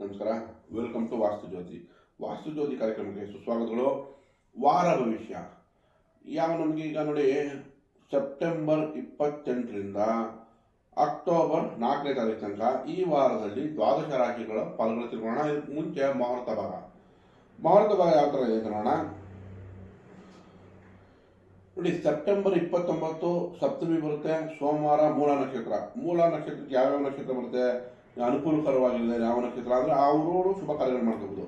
ನಮಸ್ಕಾರ. Welcome to ವಾಸ್ತು ಜ್ಯೋತಿ. ವಾಸ್ತು ಜ್ಯೋತಿ ಕಾರ್ಯಕ್ರಮಕ್ಕೆ ಸುಸ್ವಾಗತಗಳು. ವಾರ ಭವಿಷ್ಯ. ಯಾವ ನಮಗೆ ಈಗ ನೋಡಿ ಸೆಪ್ಟೆಂಬರ್ ಇಪ್ಪತ್ತೆಂಟರಿಂದ ಅಕ್ಟೋಬರ್ ನಾಲ್ಕನೇ ತಾರೀಕು ತನಕ ಈ ವಾರದಲ್ಲಿ ದ್ವಾದಶ ರಾಶಿಗಳ ಫಲಗಳು ತಿಳ್ಕೊಳ್ಳೋಣ. ಇದಕ್ಕೆ ಮುಂಚೆ ಮುಹೂರ್ತ ಭಾಗ. ಮುಹೂರ್ತ ಭಾಗ ಯಾವ ಥರ ಇದೆ ನೋಡಿ ಸೆಪ್ಟೆಂಬರ್ ಇಪ್ಪತ್ತೊಂಬತ್ತು ಸಪ್ತಮಿ ಬರುತ್ತೆ, ಸೋಮವಾರ ಮೂಲ ನಕ್ಷತ್ರ. ಮೂಲ ನಕ್ಷತ್ರಕ್ಕೆ ಯಾವ್ಯಾವ ನಕ್ಷತ್ರ ಬರುತ್ತೆ? ಅನುಕೂಲಕರವಾಗಿರುತ್ತೆ ಯಾವ ನಕ್ಷತ್ರ ಅಂದರೆ ಅವರವರು ಶುಭ ಕಾರ್ಯಗಳು ಮಾಡ್ಕೋಬಹುದು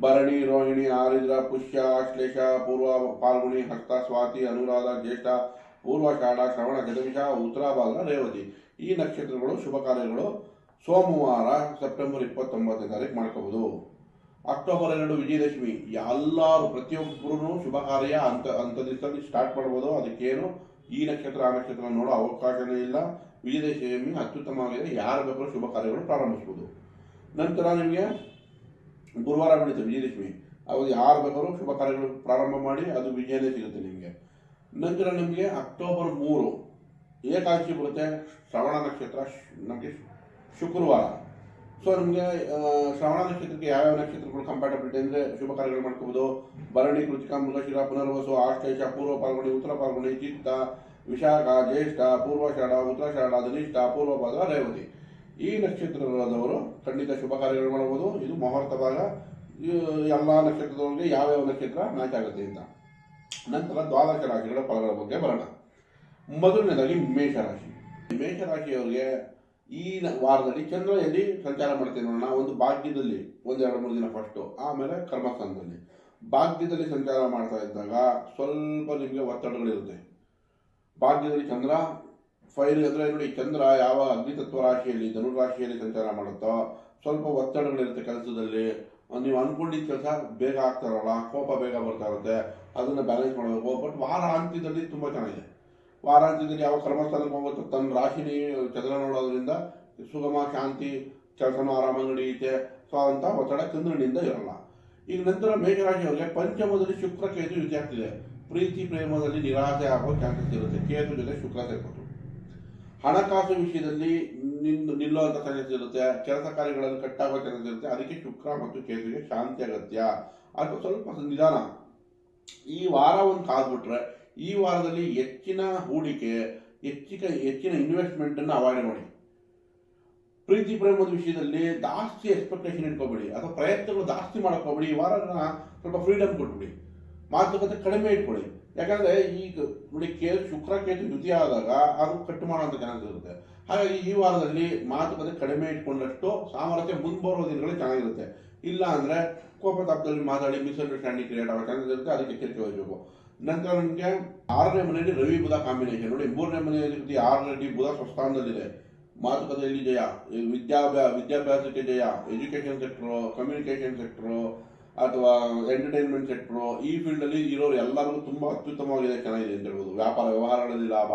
ಭರಣಿ, ರೋಹಿಣಿ, ಆರಿದ್ರ, ಪುಷ್ಯ ಆಶ್ಲೇಷ ಪೂರ್ವ ಪಾಲ್ಗುಣಿ, ಹಸ್ತ, ಸ್ವಾತಿ, ಅನುರಾಧ, ಜ್ಯೇಷ್ಠ ಪೂರ್ವಾಷಾಢ ಶ್ರವಣ ಗಜವಿಷ ಉತ್ತರಾಭಾದ್ರ ರೇವತಿ. ಈ ನಕ್ಷತ್ರಗಳು ಶುಭ ಕಾರ್ಯಗಳು ಸೋಮವಾರ, ಸೆಪ್ಟೆಂಬರ್ ಇಪ್ಪತ್ತೊಂಬತ್ತನೇ ತಾರೀಕು ಮಾಡ್ಕೋಬೋದು. ಅಕ್ಟೋಬರ್ ಎರಡು, ವಿಜಯದಶಮಿ. ಎಲ್ಲರೂ ಪ್ರತಿಯೊಬ್ಬರೂ ಶುಭ ಕಾರ್ಯ ಅಂತ ಅಂತ ದಿವಸದಲ್ಲಿ ಸ್ಟಾರ್ಟ್ ಮಾಡ್ಬೋದು. ಅದಕ್ಕೇನು ಈ ನಕ್ಷತ್ರ ಆ ನಕ್ಷತ್ರ ನೋಡೋ ಅವಕಾಶನೇ ಇಲ್ಲ. ವಿಜಯದಶಮಿ ಅತ್ಯುತ್ತಮವಾಗಿದೆ. ಯಾರು ಬೇಕಾದ್ರೂ ಶುಭ ಕಾರ್ಯಗಳು ಪ್ರಾರಂಭಿಸ್ಬೋದು ನಂತರ ನಿಮಗೆ ಗುರುವಾರ ಬೆಳೀತು ವಿಜಯದಶಮಿ. ಅವಾಗ ಯಾರು ಬೇಕಾದ್ರೂ ಶುಭ ಕಾರ್ಯಗಳು ಪ್ರಾರಂಭ ಮಾಡಿ ಅದು ವಿಜಯನೇ ಸಿಗುತ್ತೆ ನಿಮಗೆ. ನಂತರ ನಿಮಗೆ ಅಕ್ಟೋಬರ್ ಮೂರು ಏಕಾದಶಿ ಬರುತ್ತೆ ಶ್ರವಣ ನಕ್ಷತ್ರ ನಮಗೆ ಶುಕ್ರವಾರ. ಸೊ ನಿಮಗೆ ಶ್ರವಣ ನಕ್ಷತ್ರಕ್ಕೆ ಯಾವ್ಯಾವ ನಕ್ಷತ್ರಗಳು ಕಂಪ್ಯಾಟಬಿಲಿಟಿ ಅಂದರೆ ಶುಭ ಕಾರ್ಯಗಳು ಮಾಡ್ಕೋಬೋದು? ಭರಣಿ, ಕೃತಿಕ, ಮೃಗಶಿರ, ಪುನರ್ವಸು ಆಶ್ಲೇಷ ಪೂರ್ವ ಪಾಲ್ಗುಣಿ ಉತ್ತರ ಪಾಲ್ಗುಣಿ ಚಿತ್ತ, ವಿಶಾಖ, ಜ್ಯೇಷ್ಠ, ಪೂರ್ವಷಾಢ, ಉತ್ತರಾಷಾಢ, ಧನಿಷ್ಠ ಪೂರ್ವಭದ್ರ ರೇವತಿ. ಈ ನಕ್ಷತ್ರದವರು ಖಂಡಿತ ಶುಭ ಕಾರ್ಯಗಳು ಮಾಡಬಹುದು ಇದು ಮುಹೂರ್ತ ಭಾಗ. ಎಲ್ಲ ನಕ್ಷತ್ರದವರಿಗೆ ಯಾವ್ಯಾವ ನಕ್ಷತ್ರ ಮ್ಯಾಚ್ ಆಗುತ್ತೆ ಅಂತ. ನಂತರ ದ್ವಾದಶ ರಾಶಿಗಳ ಫಲಗಳ ಬಗ್ಗೆ ಬರೋಣ. ಮೊದಲನೇದಾಗಿ ಮೇಷರಾಶಿ ಮೇಷರಾಶಿಯವರಿಗೆ ಈ ವಾರದಲ್ಲಿ ಚಂದ್ರ ಎಲ್ಲಿ ಸಂಚಾರ ಮಾಡ್ತೀವಿ ನೋಡೋಣ. ಒಂದು ಭಾಗ್ಯದಲ್ಲಿ ಒಂದೆರಡು ಮೂರು ದಿನ ಫಸ್ಟು ಆಮೇಲೆ ಕರ್ಮಸ್ಥಾನದಲ್ಲಿ. ಭಾಗ್ಯದಲ್ಲಿ ಸಂಚಾರ ಮಾಡ್ತಾ ಇದ್ದಾಗ ಸ್ವಲ್ಪ ನಿಮಗೆ ಒತ್ತಡಗಳಿರುತ್ತೆ ಭಾಗ್ಯದಲ್ಲಿ ಚಂದ್ರ ಫೈರ್ ಅಂದರೆ ನೋಡಿ ಚಂದ್ರ ಯಾವ ಅಗ್ನಿತತ್ವ ರಾಶಿಯಲ್ಲಿ, ಧನು ರಾಶಿಯಲ್ಲಿ ಸಂಚಾರ ಮಾಡುತ್ತೋ ಸ್ವಲ್ಪ ಒತ್ತಡಗಳಿರುತ್ತೆ ಕೆಲಸದಲ್ಲಿ. ನೀವು ಅನ್ಕೊಂಡಿದ್ದ ಕೆಲಸ ಬೇಗ ಆಗ್ತಾರಲ್ಲ ಕೋಪ ಬೇಗ ಬರ್ತಾ ಇರುತ್ತೆ, ಅದನ್ನು ಬ್ಯಾಲೆನ್ಸ್ ಮಾಡಬೇಕು. ಬಟ್ ವಾರ ಅಂತ್ಯದಲ್ಲಿ ತುಂಬ ಚೆನ್ನಾಗಿದೆ. ವಾರಾಂತ್ಯದಲ್ಲಿ ಯಾವ ಕರ್ಮಸ್ಥಾನಕ್ಕೆ ತನ್ನ ರಾಶಿನಿ ಚಂದ್ರ ನೋಡೋದ್ರಿಂದ ಸುಗಮ, ಶಾಂತಿ ಕೆಲಸನೂ ಆರಾಮಾಗಿ ನಡೆಯುತ್ತೆ ಸೊ ಅಂತ ಒತ್ತಡ ಚಂದ್ರನಿಂದ ಇರಲ್ಲ. ಈಗ ನಂತರ ಮೇಘರಾಶಿಯವರಿಗೆ ಪಂಚಮದಲ್ಲಿ ಶುಕ್ರ ಕೇತು ಯುತಿ ಆಗ್ತಿದೆ. ಪ್ರೀತಿ, ಪ್ರೇಮದಲ್ಲಿ ನಿರಾಸೆ ಆಗೋ ಚಾನ್ಸಸ್ ಇರುತ್ತೆ. ಕೇತು ಜೊತೆ ಶುಕ್ರ ಸೇರ್ಪಟ್ಟು ಹಣಕಾಸು ವಿಷಯದಲ್ಲಿ ನಿಂದು ನಿಲ್ಲುವಂಥ ಚಾನ್ಸಸ್ ಇರುತ್ತೆ. ಕೆಲಸ ಕಾರ್ಯಗಳಲ್ಲಿ ಕಟ್ಟಾಗೋ ಚಾನ್ಸಸ್ ಇರುತ್ತೆ. ಅದಕ್ಕೆ ಶುಕ್ರ ಮತ್ತು ಕೇತುವಿಗೆ ಶಾಂತಿ ಅಗತ್ಯ. ಅದು ಸ್ವಲ್ಪ ನಿಧಾನ. ಈ ವಾರ ಒಂದು ಕಾದ್ಬಿಟ್ರೆ ಈ ವಾರದಲ್ಲಿ ಹೆಚ್ಚಿನ ಹೂಡಿಕೆ ಹೆಚ್ಚಿನ ಹೆಚ್ಚಿನ ಇನ್ವೆಸ್ಟ್ಮೆಂಟ್ ಅನ್ನು ಅವಾಯ್ಡ್ ಮಾಡಿ. ಪ್ರೀತಿ ಪ್ರೇಮದ ವಿಷಯದಲ್ಲಿ ಜಾಸ್ತಿ ಎಕ್ಸ್ಪೆಕ್ಟೇಷನ್ ಇಟ್ಕೋಬೇಡಿ. ಅಥವಾ ಪ್ರಯತ್ನಗಳು ಜಾಸ್ತಿ ಮಾಡ್ಕೋಬೇಡಿ. ಈ ವಾರನ ಸ್ವಲ್ಪ ಫ್ರೀಡಮ್ ಕೊಟ್ಬಿಡಿ. ಮಾತುಕತೆ ಕಡಿಮೆ ಇಟ್ಕೊಳ್ಳಿ. ಯಾಕಂದ್ರೆ ಈಗ ನೋಡಿ ಕೇ ಶುಕ್ರ, ಕೇತು ಯುತಿ ಆದಾಗ ಅದು ಕಟ್ಟು ಮಾಡುವಂಥ ಚಾನ್ಸ್ ಇರುತ್ತೆ. ಹಾಗಾಗಿ ಈ ವಾರದಲ್ಲಿ ಮಾತುಕತೆ ಕಡಿಮೆ ಇಟ್ಕೊಂಡಷ್ಟು ಸಾಮರ್ಥ್ಯ ಮುಂದುವರೋ ದಿನಗಳಲ್ಲಿ ಚೆನ್ನಾಗಿರುತ್ತೆ. ಇಲ್ಲ ಅಂದ್ರೆ ಕೋಪ ತಾಪದಲ್ಲಿ ಮಾತಾಡಿ ಮಿಸ್ಅಂಡರ್ಸ್ಟ್ಯಾಂಡಿಂಗ್ ಕ್ರಿಯೇಟ್ ಆಗೋ ಚಾನ್ಸಸ್ ಇರುತ್ತೆ. ಅದಕ್ಕೆ ಎಚ್ಚರಿಕೆ ವಹಿಸಬೇಕು ನಂತರ ನಿಮಗೆ ಆರನೇ ಮನೆಯಲ್ಲಿ ರವಿ ಬುಧ ಕಾಂಬಿನೇಷನ್ ನೋಡಿ, ಮೂರನೇ ಮನೆಯಲ್ಲಿ ಆರನೇ ಬುಧ ಸ್ವಸ್ಥಾನದಲ್ಲಿದೆ. ಮಾತುಕತೆಯಲ್ಲಿ ಜಯ ವಿದ್ಯಾಭ್ಯಾ ವಿದ್ಯಾಭ್ಯಾಸ ವಿದ್ಯಾಭ್ಯಾಸಕ್ಕೆ ಜಯ ಎಜುಕೇಷನ್ ಸೆಕ್ಟ್ರು ಕಮ್ಯುನಿಕೇಷನ್ ಸೆಕ್ಟ್ರು ಅಥವಾ ಎಂಟರ್ಟೈನ್ಮೆಂಟ್ ಸೆಕ್ಟ್ರು ಈ ಫೀಲ್ಡಲ್ಲಿ ಇರೋರು ಎಲ್ಲರಿಗೂ ತುಂಬ ಅತ್ಯುತ್ತಮವಾಗಿದೆ, ಚೆನ್ನಾಗಿದೆ ಅಂತ ಹೇಳ್ಬೋದು. ವ್ಯಾಪಾರ ವ್ಯವಹಾರಗಳಲ್ಲಿ ಲಾಭ.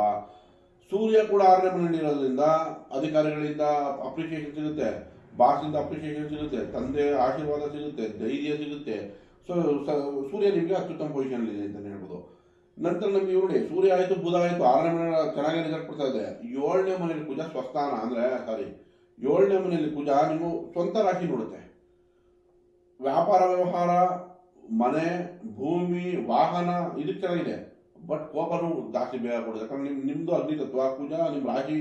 ಸೂರ್ಯ ಕೂಡ ಆರನೇ ಮನೆಯಲ್ಲಿ ಇರೋದ್ರಿಂದ ಅಧಿಕಾರಿಗಳಿಂದ ಅಪ್ರಿಷಿಯೇಷನ್ ಸಿಗುತ್ತೆ. ಬಾಸಿಂದ ಅಪ್ರಿಷಿಯೇಷನ್ ಸಿಗುತ್ತೆ. ತಂದೆ ಆಶೀರ್ವಾದ ಸಿಗುತ್ತೆ. ಧೈರ್ಯ ಸಿಗುತ್ತೆ. ಸೊ ಸೂರ್ಯ ನಿಮಗೆ ಅತ್ಯುತ್ತಮ ಪೊಸಿಷನ್ ಇದೆ ಅಂತ ಹೇಳ್ಬೋದು. ನಂತರ ನಮ್ಗೆ ನೋಡಿ ಸೂರ್ಯ ಆಯಿತು, ಬುಧ ಆಯಿತು, ಆರನೇ ಮನೆ ಚೆನ್ನಾಗಿ ರಿಸಲ್ಟ್ ಕೊಡ್ತಾ ಇದೆ ಏಳನೇ ಮನೆಯಲ್ಲಿ ಕುಜ ಸ್ವಸ್ಥಾನ ಅಂದರೆ ಸಾರಿ ಏಳನೇ ಮನೆಯಲ್ಲಿ ಕುಜ ನೀವು ಸ್ವಂತ ರಾಶಿ ನೋಡುತ್ತೆ. ವ್ಯಾಪಾರ ವ್ಯವಹಾರ, ಮನೆ, ಭೂಮಿ, ವಾಹನ, ಇದಕ್ಕೆ ಚೆನ್ನಾಗಿದೆ. ಬಟ್ ಕೋಪನೂ ಜಾಸ್ತಿ ಬೇಗ ಕೊಡುತ್ತೆ. ಯಾಕಂದ್ರೆ ನಿಮ್, ನಿಮ್ದು ಅಗ್ನಿತತ್ವ ಪೂಜಾ ನಿಮ್ಮ ರಾಶಿ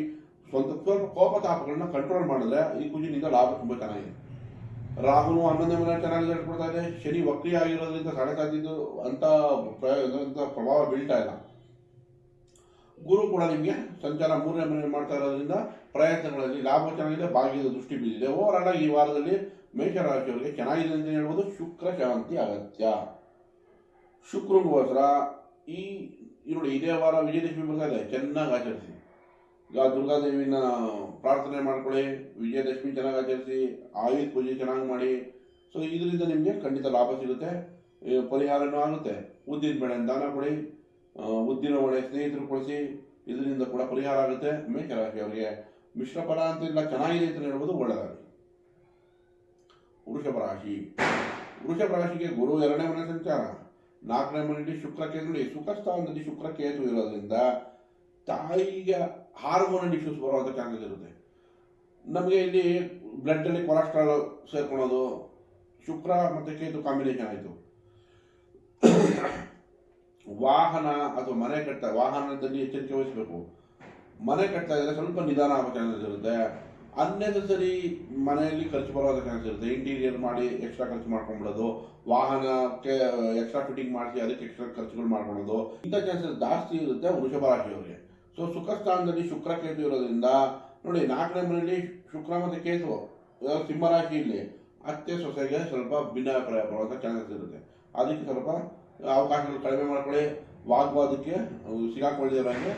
ಸ್ವಂತ, ಸ್ವಲ್ಪ ಕೋಪ ತಾಪಗಳನ್ನ ಕಂಟ್ರೋಲ್ ಮಾಡಿದ್ರೆ ಈ ಕುಜಿನಿಂದ ಲಾಭ ತುಂಬ ಚೆನ್ನಾಗಿದೆ. ರಾಹುನು ಹನ್ನೊಂದನೇ ಮನೆ ಚೆನ್ನಾಗಿ ರಿಸಲ್ಟ್ ಕೊಡ್ತಾ ಇದೆ. ಶನಿ ವಕ್ರಿ ಆಗಿರೋದ್ರಿಂದ ಸಡೆ ಸಾಧಿದ್ದು ಅಂತ ಪ್ರಭಾವ ಬೀಳ್ತಾ ಇಲ್ಲ. ಗುರು ಕೂಡ ನಿಮಗೆ ಸಂಚಾರ ಮೂರನೇ ಮನೆ ಮಾಡ್ತಾ ಇರೋದ್ರಿಂದ ಪ್ರಯತ್ನಗಳಲ್ಲಿ ಲಾಭ ಚೆನ್ನಾಗಿದೆ, ಭಾಗ್ಯದ ದೃಷ್ಟಿ ಓವರಾಲ್ ಆಗಿ ಈ ವಾರದಲ್ಲಿ ಮೇಷರಾಶಿಯವರಿಗೆ ಚೆನ್ನಾಗಿದೆ ಅಂತ ಹೇಳ್ಬೋದು. ಶುಕ್ರ ಶಾಂತಿ ಅಗತ್ಯ. ಶುಕ್ರಗೋಸ್ಕರ ಈ ಈ ನೋಡಿ ಇದೇ ವಾರ ವಿಜಯದಶಮಿ ಬರ್ತಾ ಇದೆ. ಚೆನ್ನಾಗಿ ಆಚರಿಸಿ. ದುರ್ಗಾದೇವಿನ ಪ್ರಾರ್ಥನೆ ಮಾಡ್ಕೊಳ್ಳಿ, ವಿಜಯದಶಮಿ ಚೆನ್ನಾಗಿ ಆಚರಿಸಿ, ಆಯುಧ ಪೂಜೆ ಚೆನ್ನಾಗಿ ಮಾಡಿ. ಸೊ ಇದರಿಂದ ನಿಮಗೆ ಖಂಡಿತ ಲಾಭ ಸಿಗುತ್ತೆ ಪರಿಹಾರನೂ ಆಗುತ್ತೆ. ಉದ್ದಿನ ಬೆಳೆ ದಾನ ಕೊಡಿ ಉದ್ದಿನ ಒಳ್ಳೆ ಸ್ನೇಹಿತರು ಕೊಡಿಸಿ, ಇದರಿಂದ ಕೂಡ ಪರಿಹಾರ ಆಗುತ್ತೆ. ಮೇಷರಾಶಿ ಅವರಿಗೆ ಮಿಶ್ರ ಫಲ ಅಂತ ಇಲ್ಲ ಚೆನ್ನಾಗಿದೆ ಅಂತ ಹೇಳ್ಬೋದು ಒಳ್ಳೆಯದಾಗಲಿ ವೃಷಭ ರಾಶಿ. ವೃಷಭ ರಾಶಿಗೆ ಗುರು ಎರಡನೇ ಮನೆ ಸಂಚಾರ. ನಾಲ್ಕನೇ ಮನೆಯಲ್ಲಿ ಶುಕ್ರ ನೋಡಿ ಸುಖ ಶುಕ್ರ ಕೇತು ಇರೋದ್ರಿಂದ ತಾಯಿಗೆ ಹಾರ್ಮೋನಲ್ ಇಶ್ಯೂಸ್ ಬರುವಂಥ ಚಾನ್ಸಸ್ ಇರುತ್ತೆ. ನಮಗೆ ಇಲ್ಲಿ ಬ್ಲಡ್ಡಲ್ಲಿ ಕೊಲೆಸ್ಟ್ರಾಲ್ ಸೇರ್ಕೊಳ್ಳೋದು, ಶುಕ್ರ ಮತ್ತು ಕೇತು ಕಾಂಬಿನೇಷನ್ ಆಯಿತು. ವಾಹನ ಅಥವಾ ಮನೆ ಕಟ್ಟ, ವಾಹನದಲ್ಲಿ ಎಚ್ಚರಿಕೆ ವಹಿಸಬೇಕು. ಮನೆ ಕಟ್ತಾ ಇದ್ದರೆ ಸ್ವಲ್ಪ ನಿಧಾನ ಆಗೋ ಚಾನ್ಸಸ್ ಇರುತ್ತೆ. ಅನ್ನೆಸರಿ ಮನೆಯಲ್ಲಿ ಖರ್ಚು ಬರೋದ ಚಾನ್ಸ್ ಇರುತ್ತೆ. ಇಂಟೀರಿಯರ್ ಮಾಡಿ ಎಕ್ಸ್ಟ್ರಾ ಖರ್ಚು ಮಾಡ್ಕೊಂಡ್ಬಿಡೋದು. ವಾಹನಕ್ಕೆ ಎಕ್ಸ್ಟ್ರಾ ಫಿಟ್ಟಿಂಗ್ ಮಾಡಿಸಿ ಅದಕ್ಕೆ ಎಕ್ಸ್ಟ್ರಾ ಖರ್ಚುಗಳು ಮಾಡ್ಕೊಳ್ಳೋದು. ಇಂಥ ಚಾನ್ಸಸ್ ಜಾಸ್ತಿ ಇರುತ್ತೆ ವೃಷಭ ರಾಶಿಯವರಿಗೆ. ಸೊ ಸುಖ ಸ್ಥಾನದಲ್ಲಿ ಶುಕ್ರ ಕೇತು ಇರೋದ್ರಿಂದ ನೋಡಿ, ನಾಲ್ಕನೇ ಮನೆಯಲ್ಲಿ ಶುಕ್ರ ಮತ್ತು ಕೇತು ಸಿಂಹರಾಶಿ ಇಲ್ಲಿ. ಅತ್ತೆ ಸೊಸೆಗೆ ಸ್ವಲ್ಪ ಭಿನ್ನಾಭಿಪ್ರಾಯ ಬರುವಂಥ ಚಾನ್ಸಸ್ ಇರುತ್ತೆ. ಅದಕ್ಕೆ ಸ್ವಲ್ಪ ಅವಕಾಶಗಳು ಕಡಿಮೆ ಮಾಡ್ಕೊಳ್ಳಿ, ವಾಗ್ವಾದಕ್ಕೆ ಸಿಗಾಕೊಳ್ಳಿರೋಂಗೆ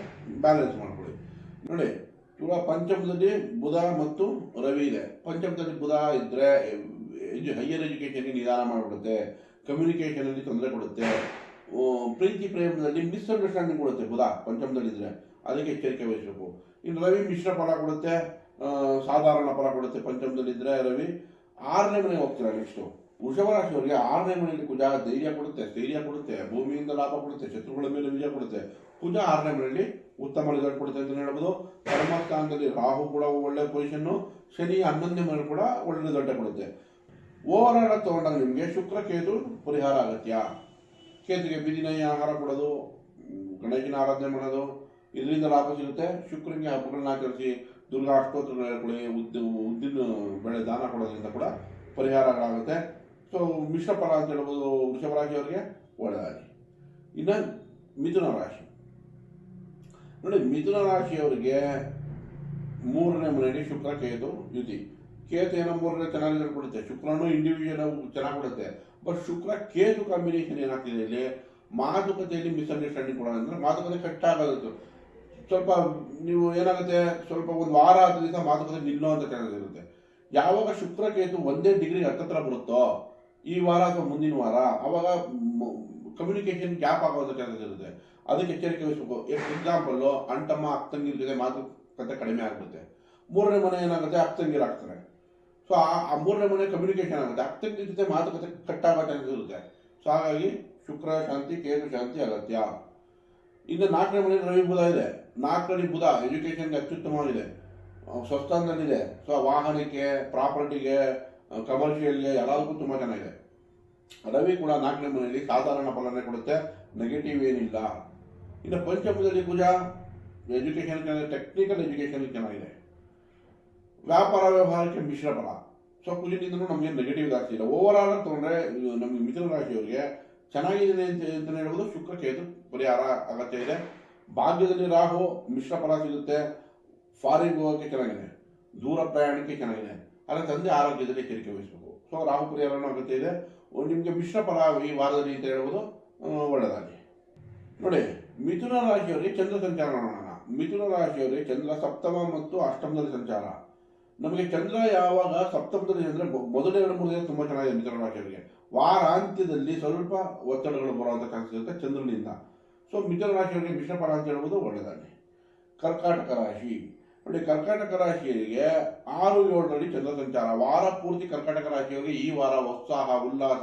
ಬ್ಯಾಲೆನ್ಸ್ ಮಾಡ್ಕೊಳ್ಳಿ. ನೋಡಿ, ಇವಾಗ ಪಂಚಮದಲ್ಲಿ ಬುಧ ಮತ್ತು ರವಿ ಇದೆ. ಪಂಚಮದಲ್ಲಿ ಬುಧ ಇದ್ದರೆ ಹೈಯರ್ ಎಜುಕೇಷನ್ಗೆ ನಿಧಾನ ಮಾಡಿಬಿಡುತ್ತೆ. ಕಮ್ಯುನಿಕೇಷನಲ್ಲಿ ತೊಂದರೆ ಕೊಡುತ್ತೆ. ಪ್ರೀತಿ ಪ್ರೇಮದಲ್ಲಿ ಮಿಸ್ಅಂಡರ್ಸ್ಟ್ಯಾಂಡಿಂಗ್ ಕೊಡುತ್ತೆ ಬುಧ ಪಂಚಮದಲ್ಲಿದ್ದರೆ ಅದಕ್ಕೆ ಎಚ್ಚರಿಕೆ ವಹಿಸಬೇಕು. ಇನ್ನು ರವಿ ಮಿಶ್ರ ಫಲ ಕೊಡುತ್ತೆ ಸಾಧಾರಣ ಫಲ ಕೊಡುತ್ತೆ ಪಂಚಮದಲ್ಲಿದ್ದರೆ ರವಿ. ಆರನೇ ಮನೆಗೆ ಹೋಗ್ತೀರಾ ನೆಕ್ಸ್ಟು ವೃಷಭ ರಾಶಿಯವರಿಗೆ ಆರನೇ ಮನೆಯಲ್ಲಿ ಕುಜ ಧೈರ್ಯ ಕೊಡುತ್ತೆ, ಸ್ಥೈರ್ಯ ಕೊಡುತ್ತೆ, ಭೂಮಿಯಿಂದ ಲಾಭ ಕೊಡುತ್ತೆ, ಶತ್ರುಗಳ ಮೇಲೆ ವಿಜಯ ಕೊಡುತ್ತೆ. ಕುಜ ಆರನೇ ಮನೆಯಲ್ಲಿ ಉತ್ತಮ ರಿಸಲ್ಟ್ ಕೊಡುತ್ತೆ ಅಂತ ಹೇಳ್ಬೋದು. ಕರ್ಮಸ್ಥಾನದಲ್ಲಿ ರಾಹು ಕೂಡ ಒಳ್ಳೆ ಪೊಸಿಷನ್ನು ಶನಿ ಹನ್ನೊಂದನೇ ಮನೆ ಕೂಡ ಒಳ್ಳೆ ರಿಸಲ್ಟ್ ಕೊಡುತ್ತೆ. ಓವರ್ ಆಲ್ ತಗೊಂಡಾಗ ನಿಮಗೆ ಶುಕ್ರ ಕೇತು ಪರಿಹಾರ ಅಗತ್ಯ. ಕೇತುಗೆ ಬಿದಿನ ಆಹಾರ ಕೊಡೋದು, ಗಣೇಶನ ಆರಾಧನೆ ಮಾಡೋದು ಇದರಿಂದ ಲಾಭ ಸಿಗುತ್ತೆ. ಶುಕ್ರನಿಗೆ ಹಬ್ಬಗಳನ್ನ ಆಚರಿಸಿ ದುರ್ಗಾ ಅಷ್ಟೋತ್ತರಗಳು ಉದ್ದು, ಉದ್ದಿನ ಬೆಳೆ ದಾನ ಕೊಡೋದ್ರಿಂದ ಕೂಡ ಪರಿಹಾರಗಳಾಗುತ್ತೆ. ಸೊ ಮಿಶ್ರ ಫಲ ಅಂತ ಹೇಳ್ಬೋದು ವೃಷಭ ರಾಶಿಯವರಿಗೆ ಒಳ್ಳೆಯದಾಗಿ ಇನ್ನು ಮಿಥುನ ರಾಶಿ. ನೋಡಿ, ಮಿಥುನ ರಾಶಿಯವರಿಗೆ ಮೂರನೇ ಮನೆಯಲ್ಲಿ ಶುಕ್ರ, ಕೇತು ಯುತಿ ಕೇತು ಏನೋ ಮೂರನೇ ಚೆನ್ನಾಗಿ ಕೊಡುತ್ತೆ ಶುಕ್ರನು ಇಂಡಿವಿಜುವಲ್ ಚೆನ್ನಾಗಿ ಕೊಡುತ್ತೆ. ಬಟ್ ಶುಕ್ರ, ಕೇತು ಕಾಂಬಿನೇಷನ್ ಏನಾಗ್ತಿದೆ ಇಲ್ಲಿ? ಮಾತುಕತೆಯಲ್ಲಿ ಮಿಸ್ಅಂಡರ್ಸ್ಟ್ಯಾಂಡಿಂಗ್ ಕೊಡೋದಂದ್ರೆ ಮಾತುಕತೆ ಕಟ್ಟಾಗೋದು ಸ್ವಲ್ಪ ನೀವು ಏನಾಗುತ್ತೆ, ಸ್ವಲ್ಪ ಒಂದು ವಾರ ಹತ್ತು ದಿವಸ ಮಾತುಕತೆ ನಿಲ್ಲೋ ಅಂತ ಇರುತ್ತೆ. ಯಾವಾಗ ಶುಕ್ರ ಕೇತು ಒಂದೇ ಡಿಗ್ರಿ ಹತ್ತತ್ರ ಬರುತ್ತೋ, ಈ ವಾರ ಅಥವಾ ಮುಂದಿನ ವಾರ, ಅವಾಗ ಕಮ್ಯುನಿಕೇಶನ್ ಗ್ಯಾಪ್ ಆಗುವಂಥ ಚಾನ್ಸಸ್ ಇರುತ್ತೆ. ಅದಕ್ಕೆ ಎಚ್ಚರಿಕೆ ವಹಿಸಬೇಕು. ಎಕ್ಸಾಂಪಲ್ಲು ಅಣ್ತಮ್ಮ ಅಕ್ಕಂಗಿರ ಜೊತೆ ಮಾತುಕತೆ ಕಡಿಮೆ ಆಗುತ್ತೆ ಮೂರನೇ ಮನೆ ಏನಾಗುತ್ತೆ ಅಕ್ಕಂಗಿರ ಆಗ್ತಾರೆ. ಸೊ ಆ ಆ ಮೂರನೇ ಮನೆ ಕಮ್ಯುನಿಕೇಶನ್ ಆಗುತ್ತೆ. ಅಕ್ಕಂಗಿರ ಜೊತೆ ಮಾತುಕತೆ ಕಟ್ಟಾಗೋ ಚಾನ್ಸಸ್ ಇರುತ್ತೆ. ಸೊ ಹಾಗಾಗಿ ಶುಕ್ರ, ಶಾಂತಿ, ಕೇತು, ಶಾಂತಿ, ಅಗತ್ಯ. ಇನ್ನು ನಾಲ್ಕನೇ ಮನೆ ರವಿ ಬುಧ ಇದೆ. ನಾಲ್ಕನೇ ಬುಧ ಎಜುಕೇಷನ್ಗೆ ಅತ್ಯುತ್ತಮವಾಗಿದೆ. ಸ್ವಸ್ಥಾನದಲ್ಲಿದೆ. ಸೊ, ವಾಹನಕ್ಕೆ, ಪ್ರಾಪರ್ಟಿಗೆ ಕಮರ್ಷಿಯಲ್ಗೆ ಎಲ್ಲದಕ್ಕೂ ತುಂಬ ಚೆನ್ನಾಗಿದೆ. ರವಿ ಕೂಡ ನಾಲ್ಕನೇ ಮನೆಯಲ್ಲಿ ಸಾಧಾರಣ ಫಲನೆ ಕೊಡುತ್ತೆ. ನೆಗೆಟಿವ್ ಏನಿಲ್ಲ. ಇನ್ನು ಪಂಚಮದಲ್ಲಿ ಭುಜ ಎಜುಕೇಷನ್ ಟೆಕ್ನಿಕಲ್ ಎಜುಕೇಷನ್ ಚೆನ್ನಾಗಿದೆ. ವ್ಯಾಪಾರ ವ್ಯವಹಾರಕ್ಕೆ ಮಿಶ್ರ ಫಲ. ಸೊ, ಕುಜನಿಂದನೂ ನಮಗೆ ನೆಗೆಟಿವ್ ಜಾಸ್ತಿ ಇಲ್ಲ ಓವರ್ ಆಲ್ ತೊಗೊಂಡ್ರೆ ನಮಗೆ ಮಿಥುನ ರಾಶಿಯವರಿಗೆ ಚೆನ್ನಾಗಿದೆ ಅಂತ ಹೇಳ್ಬೋದು ಶುಕ್ರ ಕೇತು ಪರಿಹಾರ ಅಗತ್ಯ ಇದೆ. ಭಾಗ್ಯದಲ್ಲಿ ರಾಹು ಮಿಶ್ರ ಫಲ ಸಿಗುತ್ತೆ, ಫಾರಿನ್ ಹೋಗೋಕ್ಕೆ ಚೆನ್ನಾಗಿದೆ, ದೂರ ಪ್ರಯಾಣಕ್ಕೆ ಚೆನ್ನಾಗಿದೆ, ಆದರೆ ತಂದೆ ಆರೋಗ್ಯದಲ್ಲಿ ಎಚ್ಚರಿಕೆ ವಹಿಸಬೇಕು. ಸೊ, ರಾಹು ಪರಿಹಾರನೂ ಅಗತ್ಯ ಇದೆ. ನಿಮಗೆ ಮಿಶ್ರ ಫಲ ಈ ವಾರದಲ್ಲಿ ಅಂತ ಹೇಳುವುದು ಒಳ್ಳೆಯದಾಗಿ ನೋಡಿ, ಮಿಥುನ ರಾಶಿಯವರಿಗೆ ಚಂದ್ರ ಸಂಚಾರ ಮಾಡೋಣ. ಮಿಥುನ ರಾಶಿಯವರಿಗೆ ಚಂದ್ರ ಸಪ್ತಮ ಮತ್ತು ಅಷ್ಟಮದಲ್ಲಿ ಸಂಚಾರ. ನಮಗೆ ಚಂದ್ರ ಯಾವಾಗ ಸಪ್ತಮದಲ್ಲಿ ಅಂದರೆ ಮೊದಲ ಎರಡು ಮೂರು ದಿನ ತುಂಬ ಚೆನ್ನಾಗಿದೆ ಮಿಥುನ ರಾಶಿಯವರಿಗೆ. ವಾರಾಂತ್ಯದಲ್ಲಿ ಸ್ವಲ್ಪ ಒತ್ತಡಗಳು ಬರುವಂಥ ಚಾನ್ಸ್ ಇರುತ್ತೆ ಚಂದ್ರನಿಂದ. ಸೊ ಮಿಥುನ ರಾಶಿಯವರಿಗೆ ಮಿಶ್ರ ಫಲ ಅಂತ ಹೇಳ್ಬೋದು ಒಳ್ಳೆಯದಾಗಿ ಕರ್ಕಾಟಕ ರಾಶಿ. ನೋಡಿ, ಕರ್ಕಾಟಕ ರಾಶಿಯವರಿಗೆ ಆರು ಏಳರಲ್ಲಿ ಚಂದ್ರ ಸಂಚಾರ ವಾರ ಪೂರ್ತಿ ಕರ್ಕಾಟಕ ರಾಶಿಯವರಿಗೆ ಈ ವಾರ ಉತ್ಸಾಹ, ಉಲ್ಲಾಸ,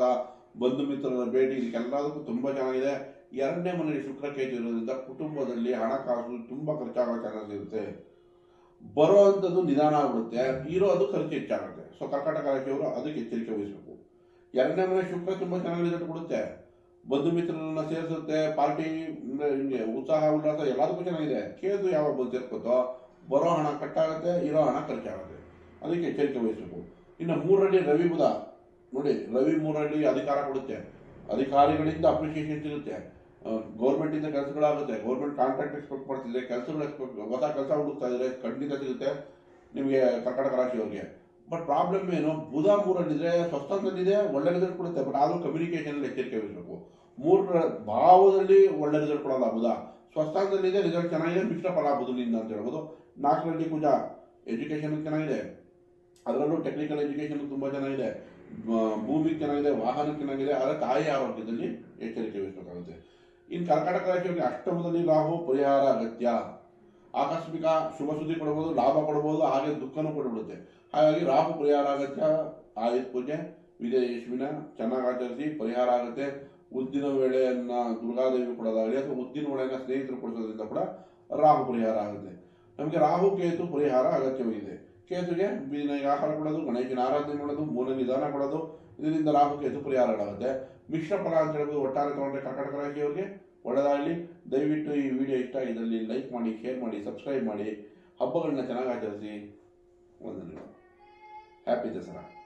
ಬಂಧು ಮಿತ್ರರ ಭೇಟಿ, ಇದಕ್ಕೆಲ್ಲದಕ್ಕೂ ತುಂಬ ಚೆನ್ನಾಗಿದೆ. ಎರಡನೇ ಮನೆಯಲ್ಲಿ ಶುಕ್ರ ಕೇತು ಇರೋದ್ರಿಂದ ಕುಟುಂಬದಲ್ಲಿ ಹಣಕಾಸು ತುಂಬ ಖರ್ಚಾಗೋ ಚಾನ್ಸ್ ಇರುತ್ತೆ. ಬರೋ ಅಂಥದ್ದು ನಿಧಾನ ಆಗ್ಬಿಡುತ್ತೆ ಇರೋದು ಖರ್ಚು ಹೆಚ್ಚಾಗುತ್ತೆ. ಸೊ ಕರ್ಕಾಟಕ ರಾಶಿಯವರು ಅದಕ್ಕೆ ಎಚ್ಚರಿಕೆ ವಹಿಸಬೇಕು. ಎರಡನೇ ಮನೆ ಶುಕ್ರ ತುಂಬ ಚೆನ್ನಾಗಿ ಕೊಡುತ್ತೆ. ಬಂಧು ಮಿತ್ರರನ್ನ ಸೇರಿಸುತ್ತೆ, ಪಾರ್ಟಿ ಹಿಂಗೆ ಉತ್ಸಾಹ, ಉಲ್ಲಾಸ ಎಲ್ಲದಕ್ಕೂ ಚೆನ್ನಾಗಿದೆ. ಕೇದು ಯಾವಾಗ ಬಂದು ಸೇರ್ಕೋತೋ, ಬರೋ ಹಣ ಕಟ್ಟಾಗುತ್ತೆ, ಇರೋ ಹಣ ಖರ್ಚಾಗುತ್ತೆ. ಅದಕ್ಕೆ ಎಚ್ಚರಿಕೆ ವಹಿಸಬೇಕು. ಇನ್ನು ಮೂರಡಿ ರವಿ ಬುಧ. ನೋಡಿ, ರವಿ ಮೂರಡಿ ಅಧಿಕಾರ ಕೊಡುತ್ತೆ. ಅಧಿಕಾರಿಗಳಿಂದ ಅಪ್ರಿಷಿಯೇಷನ್ ಸಿಗುತ್ತೆ. ಗೌರ್ಮೆಂಟಿಂದ ಕೆಲಸಗಳಾಗುತ್ತೆ ಗೌರ್ಮೆಂಟ್ ಕಾಂಟ್ರಾಕ್ಟ್ ಎಕ್ಸ್ಪೆಕ್ಟ್ ಮಾಡ್ತಿದ್ರೆ ಕೆಲಸಗಳು ಎಕ್ಸ್ಪೆಕ್ಟ್ ಹೊಸ ಕೆಲಸ ಹುಡುಕ್ತಾ ಇದ್ರೆ ಖಂಡಿತ ಸಿಗುತ್ತೆ ನಿಮಗೆ ಕರ್ನಾಟಕ ರಾಶಿಯವರಿಗೆ. ಬಟ್ ಪ್ರಾಬ್ಲಮ್ ಏನು, ಬುಧ ಮೂರಲ್ಲಿದ್ರೆ ಸ್ವಸ್ಥಾನದಲ್ಲಿದೆ ಒಳ್ಳೆ ರಿಸಲ್ಟ್ ಕೊಡುತ್ತೆ. ಬಟ್ ಆದರೂ ಕಮ್ಯುನಿಕೇಷನಲ್ಲಿ ಎಚ್ಚರಿಕೆ ವಹಿಸಬೇಕು. ಮೂರರ ಭಾವದಲ್ಲಿ ಒಳ್ಳೆ ರಿಸಲ್ಟ್ ಕೊಡಲ್ಲ ಬುಧ. ಸ್ವಸ್ಥಾನದಲ್ಲಿದೆ ರಿಸಲ್ಟ್ ಚೆನ್ನಾಗಿದೆ, ಮಿಶ್ರ ಫಲ ಬುಧನಿಂದ ಅಂತ ಹೇಳ್ಬೋದು. ನಾಲ್ಕರಲ್ಲಿ ಕುಜ ಎಜುಕೇಷನ್ ಚೆನ್ನಾಗಿದೆ. ಅದರಲ್ಲೂ ಟೆಕ್ನಿಕಲ್ ಎಜುಕೇಷನ್ ತುಂಬ ಚೆನ್ನಾಗಿದೆ. ಭೂಮಿ ಚೆನ್ನಾಗಿದೆ, ವಾಹನ ಚೆನ್ನಾಗಿದೆ, ಆದರೆ ತಾಯಿ ಆರೋಗ್ಯದಲ್ಲಿ ಎಚ್ಚರಿಕೆ ವಹಿಸಬೇಕಾಗುತ್ತೆ. ಇನ್ನು ಕರ್ನಾಟಕ ರಾಶಿಯಲ್ಲಿ ಅಷ್ಟಮದಲ್ಲಿ ರಾಹು, ಪರಿಹಾರ, ಅಗತ್ಯ. ಆಕಸ್ಮಿಕ ಶುಭ ಸುದ್ದಿ ಕೊಡ್ಬೋದು, ಲಾಭ ಕೊಡ್ಬೋದು, ಹಾಗೆ ದುಃಖನೂ ಕೊಡ್ಬಿಡುತ್ತೆ. ಹಾಗಾಗಿ ರಾಹು ಪರಿಹಾರ ಆಗತ್ಯ ಆಯುಧ ಪೂಜೆ, ವಿಜಯೇಶ್ವಿನ ಚೆನ್ನಾಗಿ ಆಚರಿಸಿ ಪರಿಹಾರ ಆಗುತ್ತೆ. ಉದ್ದಿನ ವೇಳೆಯನ್ನ ದುರ್ಗಾದೇವಿ ಕೊಡೋದಾಗಲಿ ಅಥವಾ ಉದ್ದಿನ ವೇಳೆಯನ್ನ ಸ್ನೇಹಿತರು ಕೊಡಿಸೋದ್ರಿಂದ ಕೂಡ ರಾಹು ಪರಿಹಾರ ಆಗುತ್ತೆ. ನಮಗೆ ರಾಹು ಕೇತು ಪರಿಹಾರ ಅಗತ್ಯವಾಗಿದೆ. ಕೇತುಗೆ ಬೀಜ ಆಹಾರ ಕೊಡೋದು, ಗಣೇಶನ ಆರಾಧನೆ ಮಾಡೋದು, ಮೂಲ ನಿಧಾನ ಕೊಡೋದು, ಇದರಿಂದ ರಾಹು ಕೇತು ಪರಿಹಾರಗಳಾಗುತ್ತೆ. ಮಿಶ್ರ ಫಲ ಅಂತ ಹೇಳ್ಬೋದು, ಒಟ್ಟಾರೆ ತಗೊಂಡ್ರೆ ಕರ್ನಾಟಕ ರಾಶಿಯವರಿಗೆ ಒಳ್ಳೆದಾಗಲಿ, ದಯವಿಟ್ಟು ಈ ವಿಡಿಯೋ ಇಷ್ಟ ಇದರಲ್ಲಿ ಲೈಕ್ ಮಾಡಿ, ಶೇರ್ ಮಾಡಿ, ಸಬ್ಸ್ಕ್ರೈಬ್ ಮಾಡಿ. ಹಬ್ಬಗಳನ್ನ ಚೆನ್ನಾಗಿ ಆಚರಿಸಿ. ವಂದನೆಗಳು. ಹ್ಯಾಪಿ ದಸರಾ.